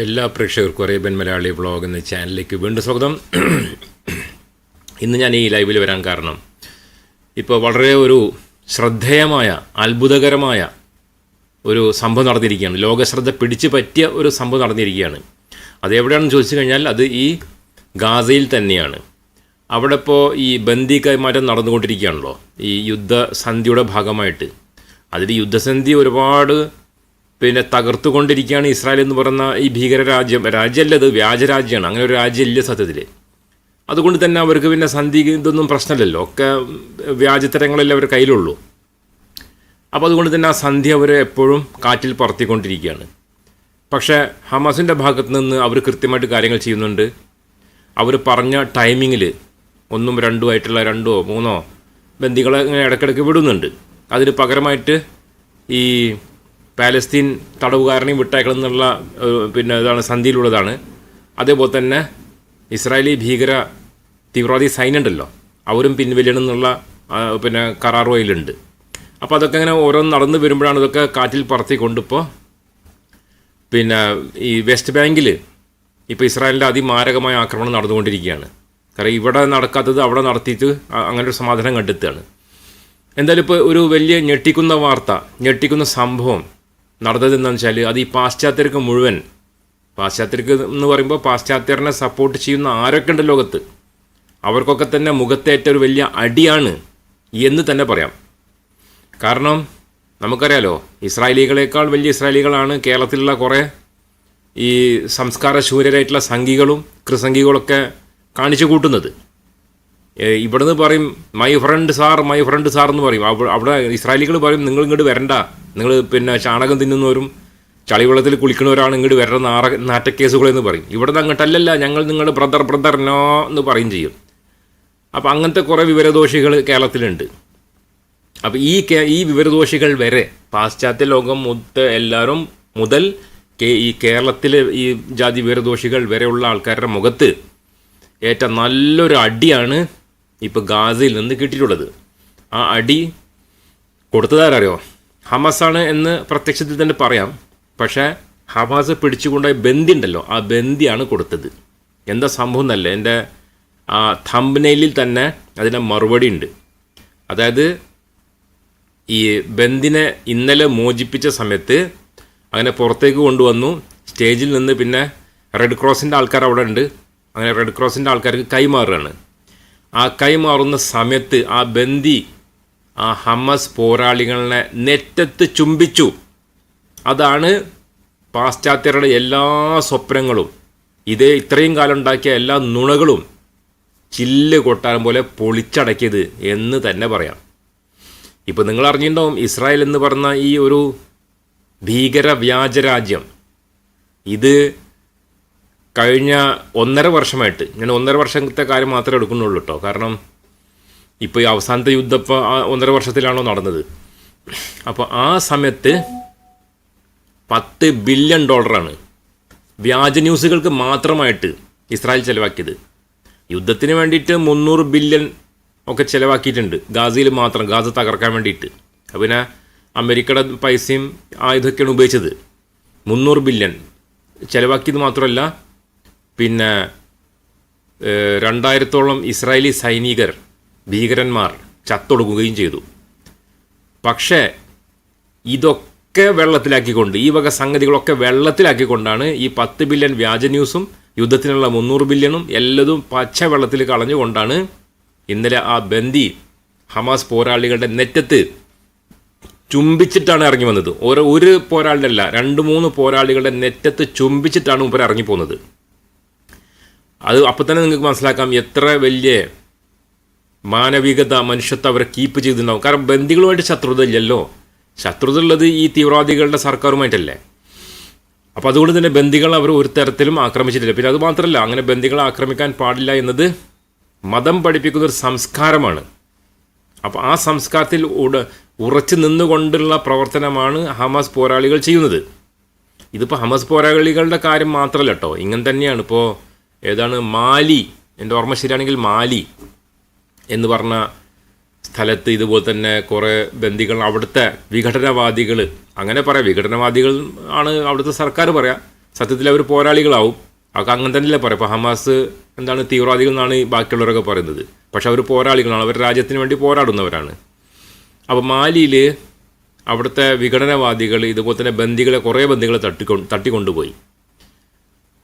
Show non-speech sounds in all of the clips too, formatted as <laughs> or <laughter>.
എല്ലാ പ്രേക്ഷകർക്കും Arabian Malayali vlog എന്ന ചാനലിലേക്ക് വീണ്ടും സ്വാഗതം. ഇന്ന് ഞാൻ ഈ ലൈവിൽ വരാൻ കാരണം ഇപ്പോൾ വളരെ ഒരു ശ്രദ്ധേയമായ അത്ഭുതകരമായ ഒരു സംഭവം നടന്നിരിക്കുകയാണ്. ലോകശ്രദ്ധ പിടിച്ചു പറ്റിയ ഒരു സംഭവം നടന്നിരിക്കുകയാണ്. അത് എവിടെയാണെന്ന് ചോദിച്ചു കഴിഞ്ഞാൽ അത് ഈ ഗാസയിൽ തന്നെയാണ്. അവിടെ ഇപ്പോൾ ഈ ബന്ദി കൈമാറ്റം നടന്നുകൊണ്ടിരിക്കുകയാണല്ലോ. ഈ യുദ്ധസന്ധിയുടെ ഭാഗമായിട്ട്. അതിൽ യുദ്ധസന്ധി ഒരുപാട് പിന്നെ തകർത്തുകൊണ്ടിരിക്കുകയാണ് ഇസ്രായേൽ എന്ന് പറയുന്ന ഈ ഭീകര രാജ്യം രാജ്യമല്ല അത് വ്യാജരാജ്യമാണ്. അങ്ങനെ ഒരു രാജ്യമില്ല സത്യത്തിൽ. അതുകൊണ്ട് തന്നെ അവർക്ക് പിന്നെ സന്ധി ഇതൊന്നും പ്രശ്നമില്ലല്ലോ. ഒക്കെ വ്യാജത്തരങ്ങളല്ലേ അവരുടെ കയ്യിലുള്ളൂ. അപ്പോൾ അതുകൊണ്ട് തന്നെ ആ സന്ധി അവർ എപ്പോഴും കാറ്റിൽ പറത്തിക്കൊണ്ടിരിക്കുകയാണ്. പക്ഷേ ഹമാസിന്റെ ഭാഗത്ത് നിന്ന് അവർ കൃത്യമായിട്ട് കാര്യങ്ങൾ ചെയ്യുന്നുണ്ട്. അവർ പറഞ്ഞ ടൈമിങ്ങിൽ ഒന്നും രണ്ടുമായിട്ടുള്ള രണ്ടോ മൂന്നോ ബന്ദികളെ ഇങ്ങനെ ഇടയ്ക്കിടയ്ക്ക് വിടുന്നുണ്ട്. അതിന് പകരമായിട്ട് ഈ പാലസ്തീൻ തടവുകാരനെയും വിട്ടയക്കണം എന്നുള്ള പിന്നെ ഇതാണ് സന്ധിയിലുള്ളതാണ്. അതേപോലെ തന്നെ ഇസ്രായേലി ഭീകര തീവ്രവാദി സൈന്യമുണ്ടല്ലോ അവരും പിൻവലിയണം എന്നുള്ള പിന്നെ കരാറോയിലുണ്ട് അപ്പോൾ അതൊക്കെ ഇങ്ങനെ ഓരോന്ന് നടന്നു വരുമ്പോഴാണ് ഇതൊക്കെ കാറ്റിൽ പറത്തി കൊണ്ടിപ്പോൾ പിന്നെ ഈ വെസ്റ്റ് ബാങ്കിൽ ഇപ്പോൾ ഇസ്രായേലിന്റെ അതിമാരകമായ ആക്രമണം നടന്നുകൊണ്ടിരിക്കുകയാണ്. കാരണം ഇവിടെ നടക്കാത്തത് അവിടെ നടത്തിയിട്ട് അങ്ങനെ ഒരു സമാധാനം കണ്ടെത്തുകയാണ്. എന്തായാലും ഇപ്പോൾ ഒരു വലിയ ഞെട്ടിക്കുന്ന വാർത്ത ഞെട്ടിക്കുന്ന സംഭവം നടന്നത് എന്താണെന്ന് വെച്ചാൽ അത് ഈ പാശ്ചാത്യർക്ക് മുഴുവൻ പാശ്ചാത്യർക്ക് എന്ന് പറയുമ്പോൾ പാശ്ചാത്യരനെ സപ്പോർട്ട് ചെയ്യുന്ന ആരൊക്കെ ഉണ്ട് ലോകത്ത്? അവർക്കൊക്കെ തന്നെ മുഖത്തേറ്റ ഒരു വലിയ അടിയാണ് എന്ന് തന്നെ പറയാം. കാരണം നമുക്കറിയാലോ ഇസ്രായേലികളേക്കാൾ വലിയ ഇസ്രായേലികളാണ് കേരളത്തിലുള്ള കുറേ ഈ സംസ്കാര ശൂര്യരായിട്ടുള്ള സംഘികളും കൃസംഘികളൊക്കെ കാണിച്ചു കൂട്ടുന്നത്. ഇവിടുന്ന് പറയും my friend sir my friend sir എന്ന് പറയും. അവ- അവിടെ ഇസ്രായേലികൾ പറയും നിങ്ങൾ ഇങ്ങോട്ട് വരണ്ട. നിങ്ങൾ പിന്നെ ചാണകം തിന്നുന്നവരും ചളിവെള്ളത്തിൽ കുളിക്കുന്നവരാണ് ഇങ്ങോട്ട് വരണം നാറ നാറ്റക്കേസുകളെന്ന് പറയും. ഇവിടുന്ന് അങ്ങോട്ടല്ലല്ല ഞങ്ങൾ നിങ്ങളുടെ ബ്രദർ ബ്രദർ നോ എന്ന് പറയും ചെയ്യും. അപ്പോൾ അങ്ങനത്തെ കുറേ വിവരദോഷികൾ കേരളത്തിലുണ്ട്. അപ്പോൾ ഈ ഈ വിവരദോഷികൾ വരെ പാശ്ചാത്യ ലോകം മുത്ത് എല്ലാവരും മുതൽ ഈ കേരളത്തിലെ ഈ ജാതി വിവരദോഷികൾ വരെയുള്ള ആൾക്കാരുടെ മുഖത്ത് ഏറ്റ നല്ലൊരു അടിയാണ് ഇപ്പോൾ ഗാസയിൽ നിന്ന് കിട്ടിയിട്ടുള്ളത്. ആ അടി കൊടുത്തതാരറിയോ? ഹമാസാണ് എന്ന് പ്രത്യക്ഷത്തിൽ തന്നെ പറയാം. പക്ഷേ ഹമാസ് പിടിച്ചുകൊണ്ടുപോയ ബന്ദി ഉണ്ടല്ലോ ആ ബന്ദിയാണ് കൊടുത്തത്. എന്താ സംഭവം എന്നല്ല എന്റെ ആ തമ്പനയിലിൽ തന്നെ അതിന്റെ മറുപടി ഉണ്ട്. അതായത് ഈ ബന്ദിനെ ഇന്നലെ മോചിപ്പിച്ച സമയത്ത് അങ്ങനെ പുറത്തേക്ക് കൊണ്ടുവന്നു സ്റ്റേജിൽ നിന്ന് പിന്നെ റെഡ് ക്രോസിന്റെ ആൾക്കാർ അവിടെ ഉണ്ട്. അങ്ങനെ റെഡ് ക്രോസിന്റെ ആൾക്കാർക്ക് കൈമാറുകയാണ്. ആ കൈമാറുന്ന സമയത്ത് ആ ബന്ദി ആ ഹമ്മസ് പോരാളികളെ നെറ്റത്ത് ചുംബിച്ചു. അതാണ് പാശ്ചാത്യരുടെ എല്ലാ സ്വപ്നങ്ങളും. ഇതേ ഇത്രയും കാലം ഉണ്ടാക്കിയ എല്ലാ നുണകളും ചില്ല് കൊട്ടാരം പോലെ പൊളിച്ചടക്കിയത് എന്ന് തന്നെ പറയാം. ഇപ്പോൾ നിങ്ങൾ അറിഞ്ഞിട്ടുണ്ടാവും ഇസ്രായേൽ എന്ന് പറഞ്ഞ ഈ ഒരു ഭീകര വ്യാജരാജ്യം ഇത് കഴിഞ്ഞ ഒന്നര വർഷമായിട്ട് ഞാൻ ഒന്നര വർഷത്തെ കാര്യം മാത്രമേ എടുക്കുന്നുള്ളൂ കേട്ടോ കാരണം ഇപ്പോൾ ഈ അവസാനത്തെ യുദ്ധം ഇപ്പോൾ ഒന്നര വർഷത്തിലാണോ നടന്നത്? അപ്പോൾ ആ സമയത്ത് പത്ത് ബില്യൺ ഡോളറാണ് വ്യാജ ന്യൂസുകൾക്ക് മാത്രമായിട്ട് ഇസ്രായേൽ ചിലവാക്കിയത്. യുദ്ധത്തിന് വേണ്ടിയിട്ട് മുന്നൂറ് ബില്യൺ ഒക്കെ ചിലവാക്കിയിട്ടുണ്ട്. ഗാസയിൽ മാത്രം ഗാസ തകർക്കാൻ വേണ്ടിയിട്ട്. അപ്പോൾ അമേരിക്കയുടെ പൈസയും ആയുധമൊക്കെയാണ് ഉപയോഗിച്ചത്. മുന്നൂറ് ബില്യൺ. ചിലവാക്കിയത് മാത്രമല്ല പിന്നെ രണ്ടായിരത്തോളം ഇസ്രായേലി സൈനികർ ഭീകരന്മാർ ചത്തൊടുക്കുകയും ചെയ്തു. പക്ഷേ ഇതൊക്കെ വെള്ളത്തിലാക്കിക്കൊണ്ട് ഈ വക സംഗതികളൊക്കെ വെള്ളത്തിലാക്കിക്കൊണ്ടാണ് ഈ പത്ത് ബില്യൺ വ്യാജ ന്യൂസും യുദ്ധത്തിനുള്ള മുന്നൂറ് ബില്യണും എല്ലതും പച്ച വെള്ളത്തിൽ കളഞ്ഞുകൊണ്ടാണ് ഇന്നലെ ആ ബന്ദി ഹമാസ് പോരാളികളുടെ നെറ്റത്ത് ചുംബിച്ചിട്ടാണ് ഇറങ്ങി വന്നത്. ഓരോ ഒരു പോരാളിയല്ല രണ്ട് മൂന്ന് പോരാളികളുടെ നെറ്റത്ത് ചുംബിച്ചിട്ടാണ് മുപ്പർ ഇറങ്ങി പോകുന്നത് അത് അപ്പം തന്നെ നിങ്ങൾക്ക് മനസ്സിലാക്കാം എത്ര വലിയ മാനവികത മനുഷ്യത്വം അവരെ കീപ്പ് ചെയ്തിട്ടുണ്ടാവും. കാരണം ബന്ദികളുമായിട്ട് ശത്രുത ഇല്ലല്ലോ. ശത്രുത ഉള്ളത് ഈ തീവ്രവാദികളുടെ സർക്കാരുമായിട്ടല്ലേ. അപ്പോൾ അതുകൊണ്ട് തന്നെ ബന്ദികൾ അവർ ഒരു തരത്തിലും ആക്രമിച്ചിട്ടില്ല. പിന്നെ അത് മാത്രമല്ല അങ്ങനെ ബന്ദികളെ ആക്രമിക്കാൻ പാടില്ല എന്നത് മതം പഠിപ്പിക്കുന്ന ഒരു സംസ്കാരമാണ്. അപ്പോൾ ആ സംസ്കാരത്തിൽ ഉട ഉറച്ചു നിന്നുകൊണ്ടുള്ള പ്രവർത്തനമാണ് ഹമാസ് പോരാളികൾ ചെയ്യുന്നത്. ഇതിപ്പോൾ ഹമാസ് പോരാളികളുടെ കാര്യം മാത്രമല്ല കേട്ടോ ഇങ്ങനെ തന്നെയാണ്. ഇപ്പോൾ ഏതാണ്? മാലി. എന്റെ ഓർമ്മ ശരിയാണെങ്കിൽ മാലി എന്ന് പറഞ്ഞ സ്ഥലത്ത് ഇതുപോലെ തന്നെ കുറേ ബന്ധികൾ അവിടുത്തെ വിഘടനവാദികൾ അങ്ങനെ പറയാം. വിഘടനവാദികൾ ആണ് അവിടുത്തെ സർക്കാർ പറയാം. സത്യത്തിൽ അവർ പോരാളികളാവും. അവർക്ക് അങ്ങനെ തന്നെയല്ലേ പറയാം. ഇപ്പോൾ ഹമാസ് എന്താണ് തീവ്രവാദികൾ എന്നാണ് ബാക്കിയുള്ളവരൊക്കെ പറയുന്നത്. പക്ഷെ അവർ പോരാളികളാണ്. അവർ രാജ്യത്തിന് വേണ്ടി പോരാടുന്നവരാണ്. അപ്പോൾ മാലിയിൽ അവിടുത്തെ വിഘടനവാദികൾ ഇതുപോലെ തന്നെ ബന്ദികളെ കുറേ ബന്ദികളെ തട്ടിക്കൊ തട്ടിക്കൊണ്ടുപോയി.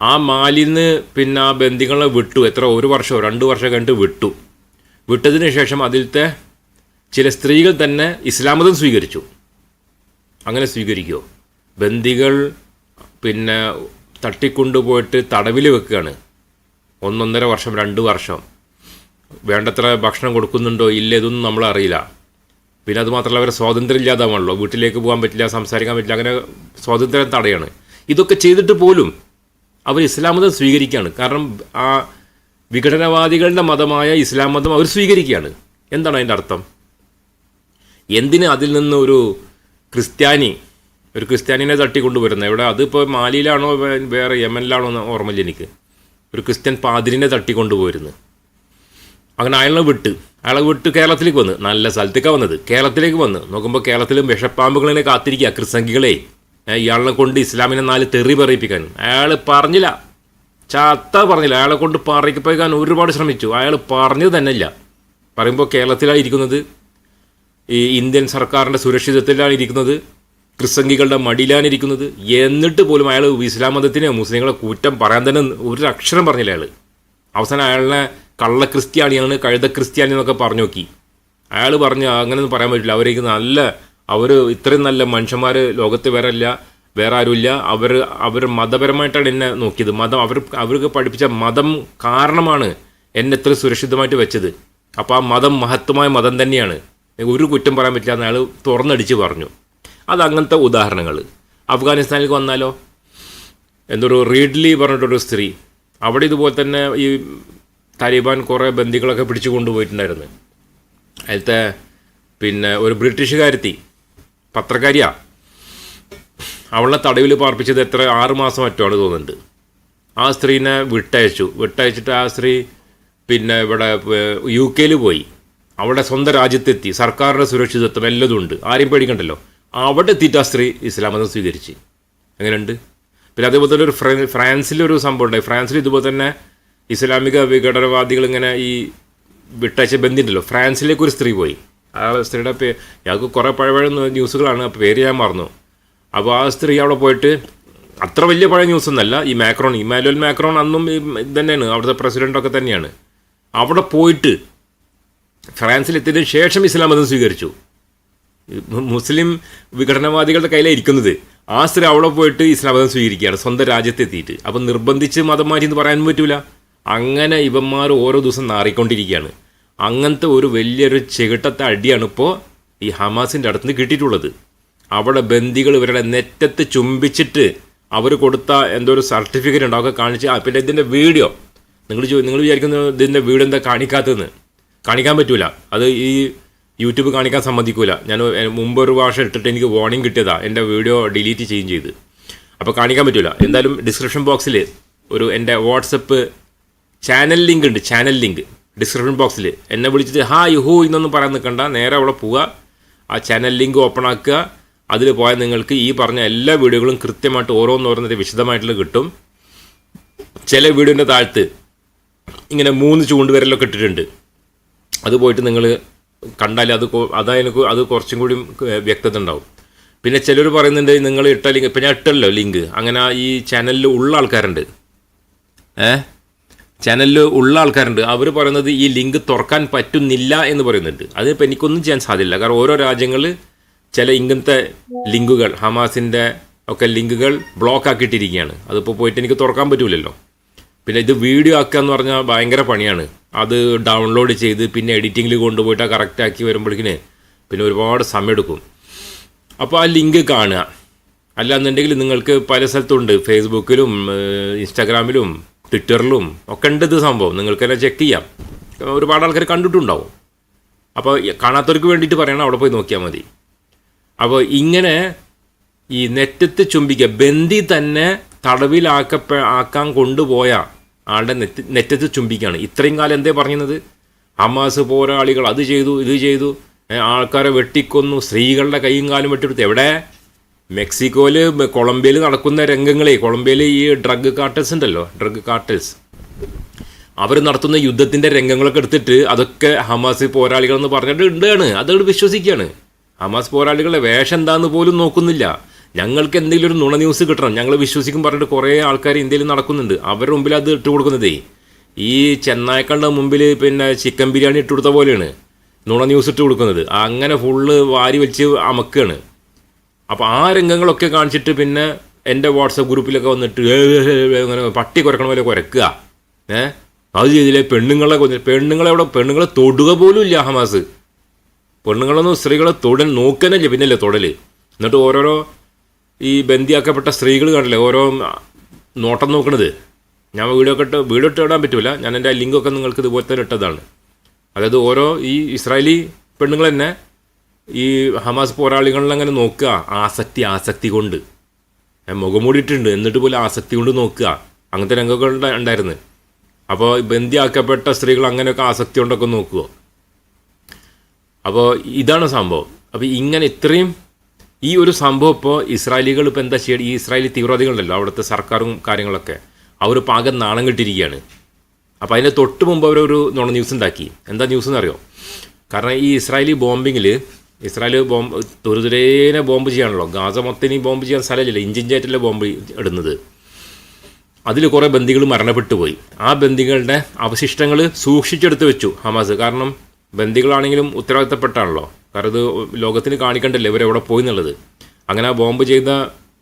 ആ മാലിന്ന് പിന്നെ ആ ബന്ധികളെ വിട്ടു. എത്ര? ഒരു വർഷമോ രണ്ട് വർഷം കഴിഞ്ഞിട്ട് വിട്ടു. വിട്ടതിന് ശേഷം അതിലത്തെ ചില സ്ത്രീകൾ തന്നെ ഇസ്ലാം മതം സ്വീകരിച്ചു. അങ്ങനെ സ്വീകരിക്കുമോ ബന്ദികൾ പിന്നെ തട്ടിക്കൊണ്ടുപോയിട്ട് തടവിൽ വെക്കുകയാണ്. ഒന്നൊന്നര വർഷം രണ്ട് വർഷം. വേണ്ടത്ര ഭക്ഷണം കൊടുക്കുന്നുണ്ടോ? ഇല്ല? ഇതൊന്നും നമ്മൾ അറിയില്ല. പിന്നെ അത് മാത്രമല്ല അവരെ സ്വാതന്ത്ര്യം ഇല്ലാതാവണല്ലോ. വീട്ടിലേക്ക് പോകാൻ പറ്റില്ല സംസാരിക്കാൻ പറ്റില്ല. അങ്ങനെ സ്വാതന്ത്ര്യം തടയാണ്. ഇതൊക്കെ ചെയ്തിട്ട് പോലും അവർ ഇസ്ലാം മതം സ്വീകരിക്കുകയാണ്. കാരണം ആ വിഘടനവാദികളുടെ മതമായ ഇസ്ലാം മതം അവർ സ്വീകരിക്കുകയാണ്. എന്താണ് അതിന്റെ അർത്ഥം? എന്തിന് അതിൽ നിന്ന് ഒരു ക്രിസ്ത്യാനി ഒരു ക്രിസ്ത്യാനിനെ തട്ടിക്കൊണ്ടുവരുന്നത്? ഇവിടെ അതിപ്പോൾ മാലിയിലാണോ വേറെ യമനിലാണോ എന്ന് ഓർമ്മയില്ല എനിക്ക്. ഒരു ക്രിസ്ത്യൻ പാതിരിനെ തട്ടിക്കൊണ്ടുപോയിരുന്നു അങ്ങനെ അയാളെ വിട്ട് അയാളെ വിട്ട് കേരളത്തിലേക്ക് വന്ന് നല്ല സ്ഥലത്തേക്കാണ് വന്നത്. കേരളത്തിലേക്ക് വന്ന് നോക്കുമ്പോൾ കേരളത്തിലും വിഷപ്പാമ്പുകളെ കാത്തിരിക്കുക ക്രിസംഖികളെ ഇയാളെ കൊണ്ട് ഇസ്ലാമിനെ നാല് തെറി പറയിപ്പിക്കാൻ അയാൾ പറഞ്ഞില്ല. ചത്ത പറഞ്ഞില്ല. അയാളെ കൊണ്ട് പറയിപ്പിക്കാൻ ഒരുപാട് ശ്രമിച്ചു. അയാൾ പറഞ്ഞത് തന്നെ ഇല്ല പറയുമ്പോൾ കേരളത്തിലാണ് ഇരിക്കുന്നത്. ഈ ഇന്ത്യൻ സർക്കാരിന്റെ സുരക്ഷിതത്വത്തിലാണ് ഇരിക്കുന്നത്. ക്രിസംഗികളുടെ മടിയിലാണ് ഇരിക്കുന്നത്. എന്നിട്ട് പോലും അയാൾ ഇസ്ലാം മതത്തിനെ മുസ്ലിങ്ങളെ കുറ്റം പറയാൻ തന്നെ ഒരു അക്ഷരം പറഞ്ഞില്ല അയാൾ അവസാനം അയാളിനെ കള്ള ക്രിസ്ത്യാനിയാണ് കഴുത ക്രിസ്ത്യാനി എന്നൊക്കെ പറഞ്ഞു നോക്കി. അയാൾ പറഞ്ഞു അങ്ങനെയൊന്നും പറയാൻ പറ്റില്ല. അവരേക്ക് നല്ല അവർ ഇത്രയും നല്ല മനുഷ്യന്മാർ ലോകത്ത് വേറെ ഇല്ല വേറെ ആരുമില്ല. അവർ അവർ മതപരമായിട്ടാണ് എന്നെ നോക്കിയത്. മതം അവർ അവർക്ക് പഠിപ്പിച്ച മതം കാരണമാണ് എന്നെ ഇത്ര സുരക്ഷിതമായിട്ട് വെച്ചത്. അപ്പോൾ ആ മതം മഹത്വമായ മതം തന്നെയാണ്. ഒരു കുറ്റം പറയാൻ പറ്റില്ല എന്നയാൾ തുറന്നടിച്ച് പറഞ്ഞു. അത് അങ്ങനത്തെ ഉദാഹരണങ്ങൾ അഫ്ഗാനിസ്ഥാനിലേക്ക് വന്നാലോ? എന്തൊരു റീഡ്ലി പറഞ്ഞിട്ടൊരു സ്ത്രീ. അവിടെ ഇതുപോലെ തന്നെ ഈ താലിബാൻ കുറേ ബന്ദികളൊക്കെ പിടിച്ചു കൊണ്ടുപോയിട്ടുണ്ടായിരുന്നു. അതിലത്തെ പിന്നെ ഒരു ബ്രിട്ടീഷുകാരത്തി. പത്രക്കാരിയാ. അവളെ തടവിൽ പാർപ്പിച്ചത് എത്ര ആറ് മാസം മറ്റോ ആണ് തോന്നുന്നുണ്ട്. ആ സ്ത്രീനെ വിട്ടയച്ചു. വിട്ടയച്ചിട്ട് ആ സ്ത്രീ പിന്നെ ഇവിടെ യു കെയിൽ പോയി. അവിടെ സ്വന്തം രാജ്യത്തെത്തി. സർക്കാരിന്റെ സുരക്ഷിതത്വം എല്ലതും ഉണ്ട്. ആരെയും പേടിക്കണ്ടല്ലോ? അവിടെ എത്തിയിട്ട് ആ സ്ത്രീ ഇസ്ലാം മതം സ്വീകരിച്ച്. എങ്ങനെയുണ്ട്? പിന്നെ അതേപോലെ തന്നെ ഒരു ഫ്ര- ഫ്രാൻസിലൊരു സംഭവം ഉണ്ടായി ഫ്രാൻസിൽ ഇതുപോലെ തന്നെ ഇസ്ലാമിക വിഘടനവാദികൾ ഇങ്ങനെ ഈ വിട്ടയച്ച ബന്ധിണ്ടല്ലോ ഫ്രാൻസിലേക്ക് ഒരു സ്ത്രീ പോയി. ആ സ്ത്രീയുടെ പേ ഞങ്ങൾക്ക് കുറേ പഴയ ന്യൂസുകളാണ്. അപ്പോൾ പേര് ഞാൻ മറന്നു. അപ്പോൾ ആ സ്ത്രീ അവിടെ പോയിട്ട് അത്ര വലിയ പഴയ ന്യൂസ് ഒന്നല്ല. ഈ മാക്രോൺ ഇമാനുവൽ മാക്രോൺ അന്നും ഇത് തന്നെയാണ്. അവിടുത്തെ പ്രസിഡന്റൊക്കെ തന്നെയാണ്. അവിടെ പോയിട്ട് ഫ്രാൻസിലെത്തിയതിനു ശേഷം ഇസ്ലാം മതം സ്വീകരിച്ചു. മുസ്ലിം വിഘടനവാദികളുടെ കയ്യിലാണ് ഇരിക്കുന്നത്. ആ സ്ത്രീ അവിടെ പോയിട്ട് ഇസ്ലാം മതം സ്വീകരിക്കുകയാണ്. സ്വന്തം രാജ്യത്തെത്തിയിട്ട്. അപ്പം നിർബന്ധിച്ച് മതം മാറ്റി എന്ന് പറയാനും പറ്റൂല. അങ്ങനെ ഇവന്മാർ ഓരോ ദിവസം നാറിക്കൊണ്ടിരിക്കുകയാണ്. അങ്ങനത്തെ ഒരു വലിയൊരു ചെകിട്ടത്തെ അടിയാണ് ഇപ്പോൾ ഈ ഹമാസിന്റെ അടുത്ത് നിന്ന് കിട്ടിയിട്ടുള്ളത്. അവിടെ ബന്ദികൾ ഇവരുടെ നെറ്റത്ത് ചുംബിച്ചിട്ട് അവർ കൊടുത്ത എന്തോ ഒരു സർട്ടിഫിക്കറ്റ് ഉണ്ട്? അതൊക്കെ കാണിച്ച് ആ പിന്നെ ഇതിന്റെ വീഡിയോ. നിങ്ങൾ നിങ്ങൾ വിചാരിക്കുന്ന ഇതിന്റെ വീഡിയോ എന്താ കാണിക്കാത്തതെന്ന്? കാണിക്കാൻ പറ്റൂല. അത് ഈ യൂട്യൂബ് കാണിക്കാൻ സമ്മതിക്കൂല. ഞാൻ മുമ്പ് ഒരു ഭാഷ ഇട്ടിട്ട് എനിക്ക് വാർണിംഗ് കിട്ടിയതാ. എന്റെ വീഡിയോ ഡിലീറ്റ് ചെയ്യും ചെയ്ത്. അപ്പോൾ കാണിക്കാൻ പറ്റൂല. എന്തായാലും ഡിസ്ക്രിപ്ഷൻ ബോക്സിൽ ഒരു എന്റെ വാട്സപ്പ് ചാനൽ ലിങ്ക് ഉണ്ട്. ചാനൽ ലിങ്ക് ഡിസ്ക്രിപ്ഷൻ ബോക്സിൽ എന്നെ വിളിച്ചിട്ട് ഹൂ എന്നൊന്നും പറയാൻ നിൽക്കണ്ട നേരെ അവിടെ പോവുക. ആ ചാനൽ ലിങ്ക് ഓപ്പൺ ആക്കുക. അതിൽ പോയാൽ നിങ്ങൾക്ക് ഈ പറഞ്ഞ എല്ലാ വീഡിയോകളും കൃത്യമായിട്ട് ഓരോന്നോരോന്നിട്ട് വിശദമായിട്ടുള്ള കിട്ടും. ചില വീഡിയോന്റെ താഴത്ത് ഇങ്ങനെ മൂന്ന് ചൂണ്ടുവിരലൊക്കെ ഇട്ടിട്ടുണ്ട്. അത് പോയിട്ട് നിങ്ങൾ കണ്ടാൽ അത് അതായത് അത് കുറച്ചും കൂടി വ്യക്തത ഉണ്ടാവും. പിന്നെ ചിലർ പറയുന്നുണ്ട് നിങ്ങൾ ഇട്ട ലിങ്ക് ഇപ്പം ഞാൻ ഇട്ടല്ലോ ലിങ്ക്. അങ്ങനെ ഈ ചാനലിൽ ഉള്ള ആൾക്കാരുണ്ട്. ഏ? ചാനലിൽ ഉള്ള ആൾക്കാരുണ്ട്. അവർ പറയുന്നത് ഈ ലിങ്ക് തുറക്കാൻ പറ്റുന്നില്ല എന്ന് പറയുന്നുണ്ട്. അതിപ്പോൾ എനിക്കൊന്നും ചെയ്യാൻ സാധ്യമല്ല കാരണം ഓരോ രാജ്യങ്ങൾ ചില ഇങ്ങനത്തെ ലിങ്കുകൾ ഹമാസിന്റെ ഒക്കെ ലിങ്കുകൾ ബ്ലോക്ക് ആക്കിയിട്ടിരിക്കുകയാണ്. അതിപ്പോൾ പോയിട്ട് എനിക്ക് തുറക്കാൻ പറ്റില്ലല്ലോ പിന്നെ ഇത് വീഡിയോ ആക്കുക എന്ന് പറഞ്ഞാൽ ഭയങ്കര പണിയാണ്. അത് ഡൗൺലോഡ് ചെയ്ത് പിന്നെ എഡിറ്റിങ്ങിൽ കൊണ്ടുപോയിട്ട് ആ കറക്റ്റ് ആക്കി വരുമ്പോഴേക്കിന് പിന്നെ ഒരുപാട് സമയമെടുക്കും അപ്പോൾ ആ ലിങ്ക് കാണുക. അല്ലാന്നുണ്ടെങ്കിൽ നിങ്ങൾക്ക് പല സ്ഥലത്തുണ്ട്. ഫേസ്ബുക്കിലും ഇൻസ്റ്റാഗ്രാമിലും ട്വിറ്ററിലും ഒക്കെ ഉണ്ട് ഇത് സംഭവം. നിങ്ങൾക്ക് തന്നെ ചെക്ക് ചെയ്യാം. ഒരുപാട് ആൾക്കാർ കണ്ടിട്ടുണ്ടാവും. അപ്പോൾ കാണാത്തവർക്ക് വേണ്ടിയിട്ട് പറയണം അവിടെ പോയി നോക്കിയാൽ മതി. അപ്പോൾ ഇങ്ങനെ ഈ നെറ്റത്ത് ചുംബിക്കുക ബന്ദി തന്നെ തടവിലാക്കപ്പ ആക്കാൻ കൊണ്ടുപോയ ആളുടെ നെറ്റ് നെറ്റത്ത് ചുംബിക്കുകയാണ്. ഇത്രയും കാലം എന്തേ പറഞ്ഞത്? ഹമാസ് പോരാളികൾ അത് ചെയ്തു ഇത് ചെയ്തു. ആൾക്കാരെ വെട്ടിക്കൊന്നു സ്ത്രീകളുടെ കൈയും കാലും വെട്ടിയെടുത്തു എവിടെ? മെക്സിക്കോയിൽ കൊളംബിയയിൽ നടക്കുന്ന രംഗങ്ങളെ കൊളംബിയയിൽ ഈ ഡ്രഗ് കാർട്ടൽസ് ഉണ്ടല്ലോ ഡ്രഗ് കാർട്ടൽസ് അവർ നടത്തുന്ന യുദ്ധത്തിന്റെ രംഗങ്ങളൊക്കെ എടുത്തിട്ട് അതൊക്കെ ഹമാസ് പോരാളികൾ എന്ന് പറഞ്ഞിട്ട് ഉണ്ടാണ് അതോട് വിശ്വസിക്കുകയാണ് ഹമാസ് പോരാളികളുടെ വേഷം എന്താന്ന് പോലും നോക്കുന്നില്ല. ഞങ്ങൾക്ക് എന്തെങ്കിലും ഒരു നുണ ന്യൂസ് കിട്ടണം. ഞങ്ങൾ വിശ്വസിക്കും പറഞ്ഞിട്ട് കുറേ ആൾക്കാർ ഇന്ത്യയിൽ നടക്കുന്നുണ്ട്. അവരുടെ മുമ്പിൽ അത് ഇട്ട് കൊടുക്കുന്നതേ. ഈ ചെന്നായ്ക്കളുടെ മുമ്പിൽ പിന്നെ ചിക്കൻ ബിരിയാണി ഇട്ട് കൊടുത്ത പോലെയാണ്. നുണ ന്യൂസ് ഇട്ട് കൊടുക്കുന്നത്. അങ്ങനെ ഫുള്ള് വാരി വെച്ച് അമക്കുകയാണ് അപ്പോൾ ആ രംഗങ്ങളൊക്കെ കാണിച്ചിട്ട് പിന്നെ എന്റെ വാട്സപ്പ് ഗ്രൂപ്പിലൊക്കെ വന്നിട്ട് അങ്ങനെ പട്ടി കുരക്കണ പോലെ കുരക്കുക ഏഹ് അത് ചെയ്തില്ലേ? പെണ്ണുങ്ങളെ കൊന്നു പെണ്ണുങ്ങളെ അവിടെ പെണ്ണുങ്ങളെ തൊടുക പോലും ഇല്ല ഹമാസ്. പെണ്ണുങ്ങളൊന്നും സ്ത്രീകളെ തൊടൽ നോക്കാനല്ലേ പിന്നല്ലേ തൊടൽ എന്നിട്ട് ഓരോരോ ഈ ബന്ദിയാക്കപ്പെട്ട സ്ത്രീകൾ കാണില്ലേ ഓരോ നോട്ടം നോക്കണത്. ഞാൻ വീഡിയോ ഒക്കെ ഇട്ട് വീഡിയോ ഇട്ട് ഇടാൻ പറ്റൂല. ഞാൻ എന്റെ ലിങ്കൊക്കെ നിങ്ങൾക്ക് ഇതുപോലെ തന്നെ ഇട്ടതാണ്. അതായത് ഓരോ ഈ ഇസ്രായേലി പെണ്ണുങ്ങൾ തന്നെ ഈ ഹമാസ് പോരാളികളിൽ അങ്ങനെ നോക്കുക ആസക്തി ആസക്തി കൊണ്ട്. മുഖമൂടിയിട്ടുണ്ട് എന്നിട്ട് പോലും ആസക്തി കൊണ്ട് നോക്കുക. അങ്ങനത്തെ രംഗങ്ങൾ ഉണ്ടാ- ഉണ്ടായിരുന്നു. അപ്പോൾ ബന്ദിയാക്കപ്പെട്ട സ്ത്രീകൾ അങ്ങനെയൊക്കെ ആസക്തി കൊണ്ടൊക്കെ നോക്കുക അപ്പോൾ ഇതാണ് സംഭവം. അപ്പോൾ ഇങ്ങനെ ഇത്രയും ഈ ഒരു സംഭവം ഇപ്പോൾ ഇസ്രായേലികൾ ഇപ്പോൾ എന്താ ചെയ്യുക ഈ ഇസ്രായേലി തീവ്രവാദികളുണ്ടല്ലോ അവിടുത്തെ സർക്കാരും കാര്യങ്ങളൊക്കെ. അവർ പാകം നാണം കിട്ടിയിരിക്കുകയാണ്. അപ്പോൾ അതിന്റെ തൊട്ട് മുമ്പ് അവരൊരു നുണ ന്യൂസ് ഉണ്ടാക്കി. എന്താ ന്യൂസ് എന്നറിയോ? കാരണം ഈ ഇസ്രായേലി ബോംബിങ്ങിൽ ഇസ്രായേൽ ബോംബ് തുരുതുരേനെ ബോംബ് ചെയ്യാണല്ലോ. ഗാസ മൊത്തം ബോംബ് ചെയ്യാൻ സ്ഥലമില്ല ഇഞ്ചിഞ്ചായിട്ടല്ലേ ബോംബ് ഇടുന്നത്. അതിൽ കുറേ ബന്ദികൾ മരണപ്പെട്ടു പോയി. ആ ബന്ദികളുടെ അവശിഷ്ടങ്ങൾ സൂക്ഷിച്ചെടുത്ത് വെച്ചു ഹമാസ്. കാരണം ബന്ദികളാണെങ്കിലും ഉത്തരവാദിത്തപ്പെട്ടാണല്ലോ. കാരണം ഇത് ലോകത്തിന് കാണിക്കണ്ടല്ലേ ഇവരെവിടെ പോയി എന്നുള്ളത്. അങ്ങനെ ആ ബോംബ് ചെയ്ത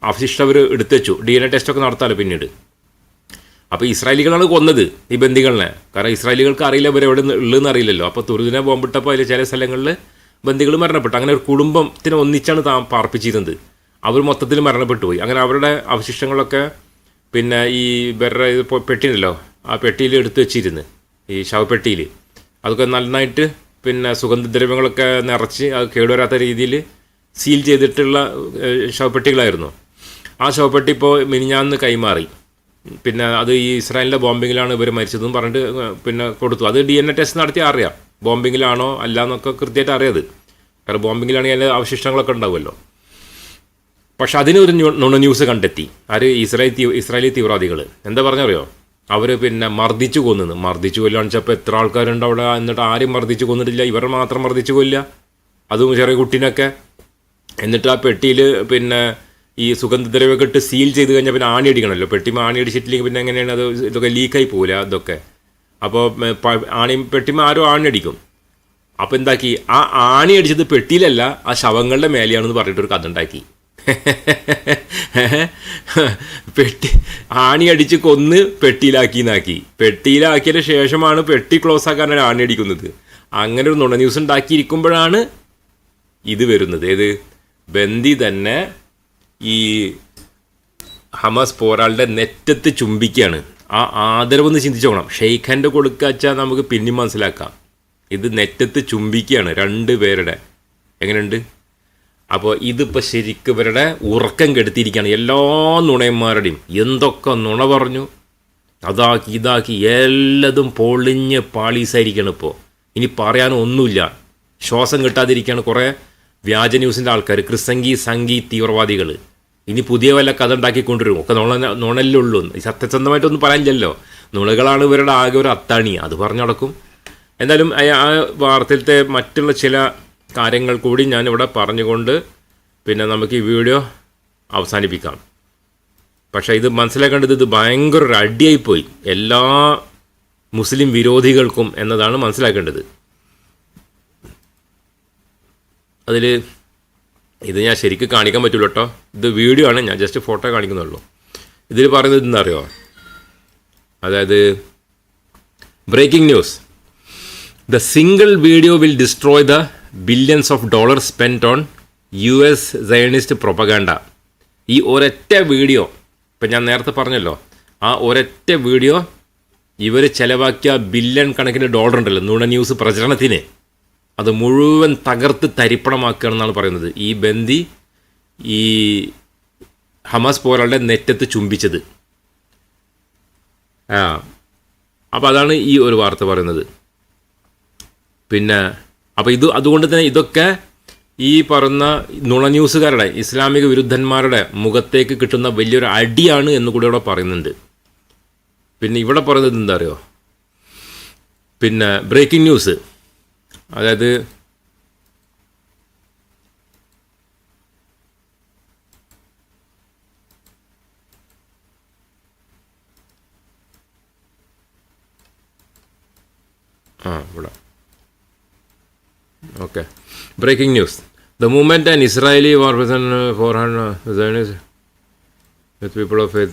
അവശിഷ്ടം അവർ എടുത്തു വെച്ചു. ഡി എൻ എ ടെസ്റ്റൊക്കെ നടത്താമല്ലോ പിന്നീട്. അപ്പോൾ ഇസ്രായേലികളാണ് കൊന്നത് ഈ ബന്ദികളിനെ കാരണം ഇസ്രായേലികൾക്ക് അറിയില്ല ഇവരെവിടെ ഉള്ളതെന്ന് അറിയില്ലല്ലോ. അപ്പോൾ തുരുദിനെ ബോംബിട്ടപ്പോൾ അതിൽ ചില സ്ഥലങ്ങളിൽ ബന്ദികൾ മരണപ്പെട്ടു. അങ്ങനെ ഒരു കുടുംബത്തിനെ ഒന്നിച്ചാണ് താ പാർപ്പിച്ചിരുന്നത്. അവർ മൊത്തത്തിൽ മരണപ്പെട്ടു പോയി അങ്ങനെ അവരുടെ അവശിഷ്ടങ്ങളൊക്കെ പിന്നെ ഈ വേറെ ഇത് പെട്ടിയുണ്ടല്ലോ ആ പെട്ടിയിൽ എടുത്തു വെച്ചിരുന്ന് ഈ ശവപ്പെട്ടിയിൽ. അതൊക്കെ നന്നായിട്ട് പിന്നെ സുഗന്ധദ്രവ്യങ്ങളൊക്കെ നിറച്ച് അത് കേടുവരാത്ത രീതിയിൽ സീൽ ചെയ്തിട്ടുള്ള ശവപ്പെട്ടികളായിരുന്നു. ആ ശവപ്പെട്ടി ഇപ്പോൾ മിനിഞ്ഞാന്ന് കൈമാറി. പിന്നെ അത് ഈ ഇസ്രായേലിന്റെ ബോംബിങ്ങിലാണ് ഇവർ മരിച്ചതെന്ന് പറഞ്ഞിട്ട് പിന്നെ കൊടുത്തു. അത് ഡി എൻ എ ടെസ്റ്റ് നടത്തി അറിയാം. ബോംബിങ്ങിലാണോ അല്ല എന്നൊക്കെ കൃത്യമായിട്ട് അറിയത്. കാരണം ബോംബിങ്ങിലാണെങ്കിൽ അതിന്റെ അവശിഷ്ടങ്ങളൊക്കെ ഉണ്ടാവുമല്ലോ. പക്ഷെ അതിനൊരു നുണ ന്യൂസ് കണ്ടെത്തി. ആര്? ഇസ്രായേൽ തീ- ഇസ്രായേലി തീവ്രവാദികൾ എന്താ പറഞ്ഞറിയോ? അവർ പിന്നെ മർദ്ദിച്ചു കൊന്നു മർദ്ദിച്ചു കൊല്ലാണിച്ചപ്പോൾ എത്ര ആൾക്കാരുണ്ട് അവിടെ എന്നിട്ട് ആരും മർദ്ദിച്ചു കൊന്നിട്ടില്ല. ഇവർ മാത്രം മർദ്ദിച്ചു കൊല്ല അതും ചെറിയ കുട്ടീനൊക്കെ. എന്നിട്ട് ആ പെട്ടിയിൽ പിന്നെ ഈ സുഗന്ധദ്രവ്യമൊക്കെ ഇട്ട് സീൽ ചെയ്ത് കഴിഞ്ഞാൽ പിന്നെ ആണി അടിക്കണമല്ലോ പെട്ടി ആണി അടിച്ചിട്ടില്ലെങ്കിൽ പിന്നെ എങ്ങനെയാണ് അത് ഇതൊക്കെ ലീക്കായി പോകില്ല അതൊക്കെ അപ്പോൾ ആണി പെട്ടിമ ആരോ ആണി അടിക്കും അപ്പോൾ എന്താക്കി? ആ ആണി അടിച്ചത് പെട്ടിയിലല്ല ആ ശവങ്ങളുടെ മേലെയാണെന്ന് പറഞ്ഞിട്ടൊരു കഥ ഉണ്ടാക്കി <laughs> പെട്ടി ആണി അടിച്ച് കൊന്ന് പെട്ടിയിലാക്കി എന്നാക്കി പെട്ടിയിലാക്കിയതിന് ശേഷമാണ് പെട്ടി ക്ലോസ് ആക്കാനാണ് ആണി അടിക്കുന്നത്. അങ്ങനെ ഒരു നുണ ന്യൂസ് ഉണ്ടാക്കിയിരിക്കുമ്പോഴാണ് ഇത് വരുന്നത്. ഏത്? ബന്ദി തന്നെ ഈ ഹമസ് പോരാളുടെ നെറ്റത്ത് ചുംബിക്കുകയാണ്. ആ ആദരവൊന്ന് ചിന്തിച്ചു നോക്കണം. ഷെയ്ഖ് ഹാൻഡ് കൊടുക്കാച്ചാൽ നമുക്ക് പിന്നെ മനസ്സിലാക്കാം. ഇത് നെറ്റത്ത് ചുംബിക്കുകയാണ് രണ്ട് പേരുടെ. എങ്ങനെയുണ്ട്? അപ്പോൾ ഇതിപ്പോൾ ശരിക്കും ഇവരുടെ ഉറക്കം കെടുത്തിയിരിക്കുകയാണ് എല്ലാ നുണയന്മാരുടെയും. എന്തൊക്കെ നുണ പറഞ്ഞു? അതാക്കി ഇതാക്കി എല്ലതും പൊളിഞ്ഞ് പാളീസായിരിക്കുകയാണ് ഇപ്പോൾ ഇനി പറയാനൊന്നുമില്ല ശ്വാസം കിട്ടാതിരിക്കുകയാണ് കുറേ വ്യാജ ന്യൂസിന്റെ ആൾക്കാർ ക്രിസംഗി സംഗി തീവ്രവാദികൾ ഇനി പുതിയ വല്ല കഥ ഉണ്ടാക്കിക്കൊണ്ടിരും ഒക്കെ നുണ നുണല്ലേ ഉള്ളൂ സത്യസന്ധമായിട്ടൊന്നും പറയാനില്ലല്ലോ. നുണകളാണ് ഇവരുടെ ആകെ ഒരു അത്താണി. അത് പറഞ്ഞു നടക്കും. എന്തായാലും ആ- ആ വാർത്തയിലത്തെ മറ്റുള്ള ചില കാര്യങ്ങൾ കൂടി ഞാനിവിടെ പറഞ്ഞുകൊണ്ട് പിന്നെ നമുക്ക് ഈ വീഡിയോ അവസാനിപ്പിക്കാം. പക്ഷേ ഇത് മനസ്സിലാക്കേണ്ടത് ഇത് ഭയങ്കര ഒരു അടിയായിപ്പോയി. എല്ലാ മുസ്ലിം വിരോധികൾക്കും എന്നതാണ് മനസ്സിലാക്കേണ്ടത്. അതിൽ ഇത് ഞാൻ ശരിക്കും കാണിക്കാൻ പറ്റില്ല കേട്ടോ ഇത് വീഡിയോ ആണ് ഞാൻ ജസ്റ്റ് ഫോട്ടോ കാണിക്കുന്നുള്ളൂ. ഇതിൽ പറയുന്നത് ഇതെന്നറിയോ അതായത് breaking news the single video will destroy the billions of dollar spend on U S Zionist propaganda ഈ ഒരൊറ്റ വീഡിയോ ഇപ്പം ഞാൻ നേരത്തെ പറഞ്ഞല്ലോ ആ ഒരൊറ്റ വീഡിയോ ഇവർ ചിലവാക്കിയ ബില്യൺ കണക്കിന് ഡോളർ ഉണ്ടല്ലോ നുണ ന്യൂസ് പ്രചരണത്തിന്. അത് മുഴുവൻ തകർത്ത് തരിപ്പണമാക്കുകയാണെന്നാണ് പറയുന്നത്. ഈ ബന്ദി ഈ ഹമാസ് പോരാളുടെ നെറ്റത്ത് ചുംബിച്ചത്. ആ അപ്പോൾ അതാണ് ഈ ഒരു വാർത്ത പറയുന്നത്. പിന്നെ അപ്പോൾ ഇത് അതുകൊണ്ട് തന്നെ ഇതൊക്കെ ഈ പറയുന്ന നുണ ന്യൂസുകാരുടെ ഇസ്ലാമിക വിരുദ്ധന്മാരുടെ മുഖത്തേക്ക് കിട്ടുന്ന വലിയൊരു അടിയാണ് എന്ന് കൂടി ഇവിടെ പറയുന്നുണ്ട്. പിന്നെ ഇവിടെ പറയുന്നത് എന്താ അറിയോ? പിന്നെ ബ്രേക്കിംഗ് ന്യൂസ്. അതായത് ആ ഇവിടെ. Okay breaking news the movement and Israeli war four hundred with people of